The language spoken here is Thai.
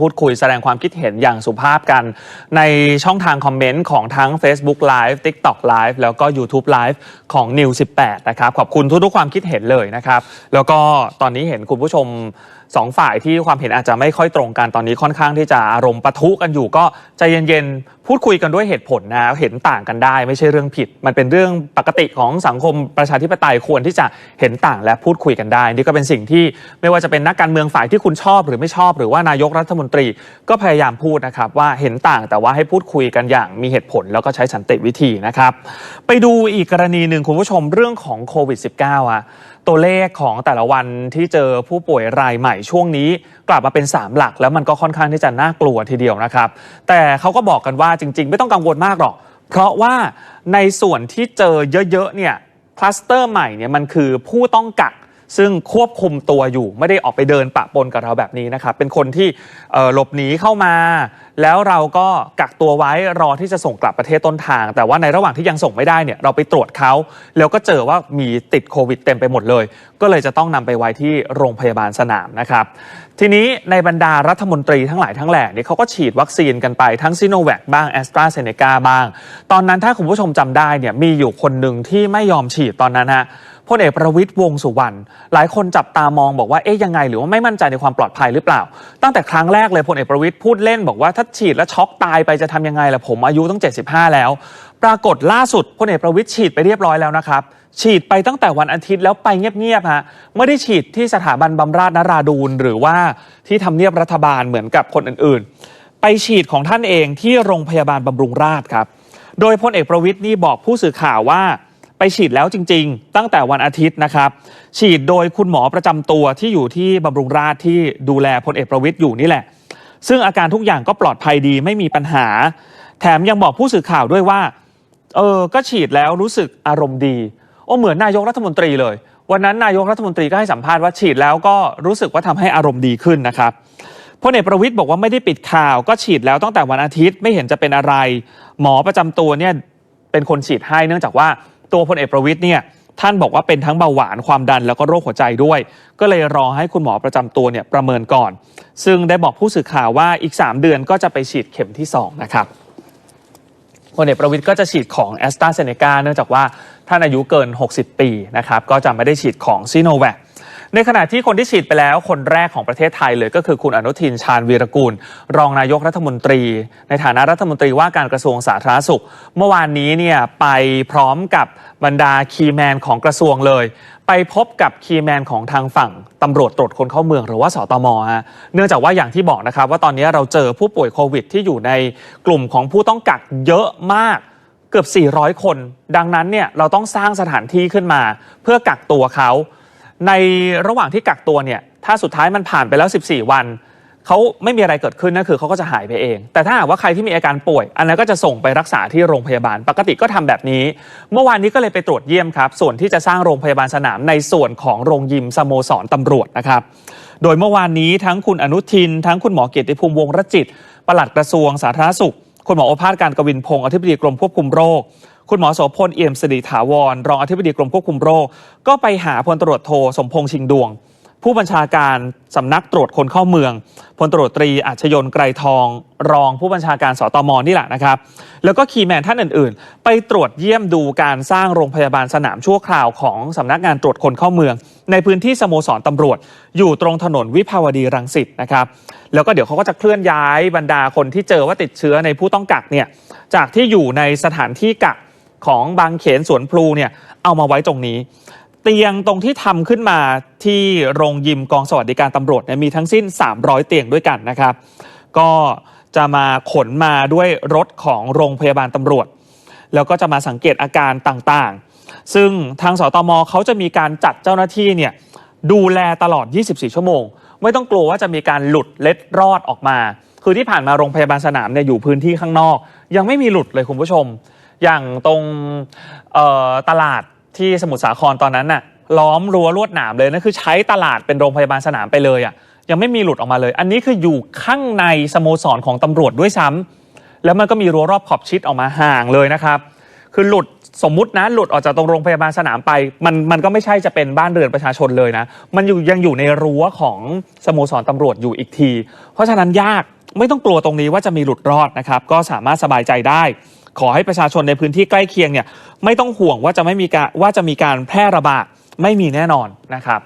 พูดคุยแสดงความคิดเห็นอย่างสุภาพกัน ในช่องทางคอมเมนต์ของทั้ง Facebook Live TikTok Live แล้วก็ YouTube Live ของ New 18 นะครับ ขอบคุณทุกๆความคิดเห็นเลยนะครับ แล้วก็ตอนนี้เห็นคุณผู้ชม สองฝ่ายที่ความเห็นอาจจะไม่ค่อยตรงกันตอนนี้ค่อนข้างที่จะอารมณ์ปะทุกันอยู่ก็ใจเย็นๆ พูดคุยกันด้วยเหตุผลนะเห็นต่างกันได้ ไม่ใช่เรื่องผิด มันเป็นเรื่องปกติของสังคมประชาธิปไตยควรที่จะเห็นต่างและพูดคุยกันได้ นี่ก็เป็นสิ่งที่ไม่ว่าจะเป็นนักการเมืองฝ่ายที่คุณชอบ หรือไม่ชอบ หรือว่านายกรัฐมนตรีก็พยายามพูดนะครับว่าเห็นต่างแต่ว่าให้พูดคุยกันอย่างมีเหตุผล แล้วก็ใช้สันติวิธีนะครับไปดูอีกกรณีหนึ่งคุณผู้ชมเรื่องของโควิด -19 อะตัวเลขของแต่ละวันที่เจอผู้ป่วยรายใหม่ช่วงนี้กลับมาเป็น 3 หลัก แล้วมันก็ค่อนข้างที่จะน่ากลัวทีเดียวนะครับ แต่เขาก็บอกกันว่าจริง ๆ ไม่ต้องกังวลมากหรอก เพราะว่าในส่วนที่เจอเยอะๆเนี่ยคลัสเตอร์ใหม่เนี่ยมันคือผู้ต้องกักซึ่งควบคุมตัวอยู่ไม่ได้ออกไปเดินปะปนกับเราแบบนี้นะครับ เป็นคนที่หลบหนีเข้ามา แล้วเราก็กักตัวไว้รอที่จะส่งกลับประเทศต้นทาง แต่ว่าในระหว่างที่ยังส่งไม่ได้เนี่ยเราไปตรวจเขาแล้วก็เจอว่ามีติดโควิดเต็มไปหมดเลย ก็เลยจะต้องนำไปไว้ที่โรงพยาบาลสนามนะครับ ทีนี้ในบรรดารัฐมนตรีทั้งหลายทั้งแหล่นี่เขาก็ฉีดวัคซีนกันไปทั้งซิโนแวคบ้างแอสตราเซเนกาบ้าง ตอนนั้นถ้าคุณผู้ชมจำได้เนี่ยมีอยู่คนหนึ่งที่ไม่ยอมฉีดตอนนั้นฮะ พลเอกประวิตยวงสุวรรณหลายคนจับตามองบอกว่าเอ๊ยยังไง หรือว่าไม่มั่นใจในความปลอดภัยหรือเปล่า ตั้งแต่ครั้งแรกเลยพลเอกประวิตยพูดเล่นบอกว่าถ้าฉีดแล้วช็อกตายไปจะทำยังไงล่ะผมอายุตั้ง 75 แล้ว ปรากฏล่าสุดพลเอกประวิตยฉีดไปเรียบร้อยแล้วนะครับฉีดไปตั้งแต่วันอาทิตย์แล้วไปเงียบๆฮะไม่ได้ฉีดที่สถาบันบำราศนราดูนหรือว่าที่ทำเนียบรัฐบาลเหมือนกับคนอื่นๆ ไปฉีดของท่านเองที่โรงพยาบาลบำรุงราษฎร์ครับ โดยพลเอกประวิตยนี่บอกผู้สื่อข่าวว่า ไปฉีดแล้วจริง ๆ ตั้งแต่วันอาทิตย์นะครับ ฉีดโดยคุณหมอประจำตัวที่อยู่ที่บำรุงราษที่ดูแลพลเอกประวิตยอยู่นี่แหละ ซึ่งอาการทุกอย่างก็ปลอดภัยดีไม่มีปัญหา แถมยังบอกผู้สื่อข่าวด้วยว่า เออก็ฉีดแล้วรู้สึกอารมณ์ดี โอ้เหมือนนายกรัฐมนตรีเลย วันนั้นนายกรัฐมนตรีก็ให้สัมภาษณ์ว่าฉีดแล้วก็รู้สึกว่าทำให้อารมณ์ดีขึ้นนะครับพลเอกประวิตยบอกว่าไม่ได้ปิดข่าวก็ฉีดแล้วตั้งแต่วันอาทิตย์ไม่เห็นจะเป็นอะไร หมอประจำตัวเนี่ยเป็นคนฉีดให้เนื่องจากว่า ตัวพลเอกประวิตยเนี่ยท่านบอกว่าเป็นทั้งเบาหวานความดันแล้วก็โรคหัวใจด้วย ก็เลยรอให้คุณหมอประจำตัวเนี่ยประเมินก่อน ซึ่งได้บอกผู้สื่อข่าวว่าอีก 3 เดือนก็จะไปฉีดเข็มที่ 2 นะครับพลเอกประวิทย์ก็จะฉีดของแอสตราเซเนกาเนื่องจากว่าท่านอายุเกิน 60 ปีนะครับก็จะไม่ได้ฉีดของซีโนแวค ในขณะที่คนที่ฉีดไปแล้วคนแรกของประเทศไทยเลยก็คือคุณอนุทินชาญวีรกูล รองนายกรัฐมนตรี ในฐานะรัฐมนตรีว่าการกระทรวงสาธารณสุข เมื่อวานนี้เนี่ยไปพร้อมกับบรรดาคีแมนของกระทรวงเลย ไปพบกับคีแมนของทางฝั่งตำรวจตรวจคนเข้าเมืองหรือว่าสตมฮะเนื่องจากว่าอย่างที่บอกนะครับ ว่าตอนนี้เราเจอผู้ป่วยโควิด ที่อยู่ในกลุ่มของผู้ต้องกักเยอะมากเกือบ 400 คน ดังนั้นเนี่ยเราต้องสร้างสถานที่ขึ้นมา เพื่อกักตัวเขา ในระหว่างที่กักตัวเนี่ย ถ้าสุดท้ายมันผ่านไปแล้ว 14 วันเขาไม่มีอะไรเกิดขึ้นนั่นคือเขาก็จะหายไปเอง แต่ถ้าหากว่าใครที่มีอาการป่วย อันนั้นก็จะส่งไปรักษาที่โรงพยาบาล ปกติก็ทำแบบนี้ เมื่อวานนี้ก็เลยไปตรวจเยี่ยมครับ ส่วนที่จะสร้างโรงพยาบาลสนามในส่วนของโรงยิมสโมสรตำรวจนะครับ โดยเมื่อวานนี้ทั้งคุณอนุทิน ทั้งคุณหมอเกียรติภูมิวงรจิตปลัดกระทรวงสาธารณสุข คุณหมอโอภาสการกวินพงศ์อธิบดีกรมควบคุมโรค คุณหมอโสพลเอี่ยมสิริถาวร รองอธิบดีกรมควบคุมโรค ก็ไปหาพลตรวจโทสมพงษ์ชิงดวง ผู้บัญชาการสำนักตรวจคนเข้าเมืองพลตรวจตรีอัชยนต์ไกรทอง รองผู้บัญชาการสตมนี่แหละนะครับ แล้วก็คีแมนท่านอื่น ๆ ไปตรวจเยี่ยมดูการสร้างโรงพยาบาลสนามชั่วคราวของสำนักงานตรวจคนเข้าเมือง ในพื้นที่สโมสรตำรวจ อยู่ตรงถนนวิภาวดีรังสิตนะครับแล้วก็เดี๋ยวเขาก็จะเคลื่อนย้ายบรรดาคนที่เจอว่าติดเชื้อในผู้ต้องกักเนี่ยจากที่อยู่ในสถานที่กัก ของบางเขนสวนพลูเนี่ยเอามาไว้ตรงนี้ เตียงตรงที่ทำขึ้นมาที่โรงยิมกองสวัสดิการตำรวจเนี่ยมีทั้งสิ้น 300 เตียงด้วยกันนะครับ ก็จะมาขนมาด้วยรถของโรงพยาบาลตำรวจ แล้วก็จะมาสังเกตอาการต่างๆ ซึ่งทางสตมเขาจะมีการจัดเจ้าหน้าที่เนี่ยดูแลตลอด 24 ชั่วโมง ไม่ต้องกลัวว่าจะมีการหลุดเล็ดรอดออกมา คือที่ผ่านมาโรงพยาบาลสนามเนี่ยอยู่พื้นที่ข้างนอก ยังไม่มีหลุดเลยคุณผู้ชม อย่างตรงตลาดที่สมุทรสาครตอนนั้นน่ะล้อมรั้วลวดหนามเลยนะั่นคือใช้ตลาดเป็นโรงพยาบาลสนามไปเลยอะ่ะยังไม่มีหลุดออกมาเลย อันนี้คืออยู่ข้างในสโมสรของตำรวจด้วยซ้ำ แล้วมันก็มีรั้วรอบขอบชิดออกมาห่างเลยนะครับ คือหลุดสมมุตินะหลุดออกจากตรงโรงพยาบาลสนามไป มันมันก็ไม่ใช่จะเป็นบ้านเรือนประชาชนเลยนะ มันอยู่ยังอยู่ในรั้วของสโมสรตำรวจอยู่อีกที เพราะฉะนั้นยากไม่ต้องกลัวตรงนี้ว่าจะมีหลุดรอดนะครับ ก็สามารถสบายใจได้ ขอให้ประชาชนในพื้นที่ใกล้เคียงเนี่ยไม่ต้องห่วงว่าจะไม่มีการว่าจะมีการแพร่ระบาดไม่มีแน่นอนนะครับ